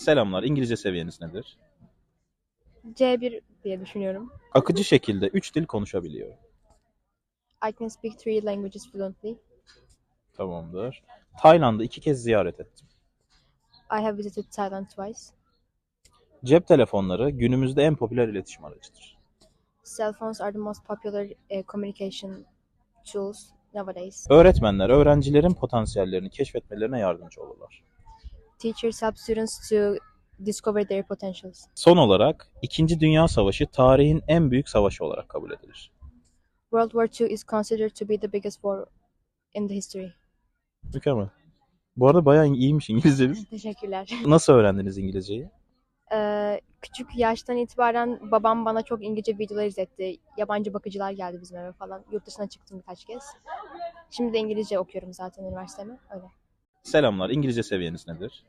Selamlar. İngilizce seviyeniz nedir? C1 diye düşünüyorum. Akıcı şekilde 3 dil konuşabiliyor. I can speak three languages fluently. Tamamdır. Tayland'ı iki kez ziyaret ettim. I have visited Thailand twice. Cep telefonları günümüzde en popüler iletişim aracıdır. Cell phones are the most popular uh, communication tools nowadays. Öğretmenler öğrencilerin potansiyellerini keşfetmelerine yardımcı olurlar. Teachers help students to discover their potentials. Son olarak İkinci Dünya Savaşı tarihin en büyük savaşı olarak kabul edilir. World War II is considered to be the biggest war in the history. Mükemmel. Bu arada bayağı iyiymiş İngilizceniz. Teşekkürler. Nasıl öğrendiniz İngilizceyi? Ee, küçük yaştan itibaren babam bana çok İngilizce videolar izletti. Yabancı bakıcılar geldi bizim eve falan. Yurt dışına çıktım birkaç kez. Şimdi de İngilizce okuyorum zaten üniversiteme. Öyle. Selamlar. İngilizce seviyeniz nedir?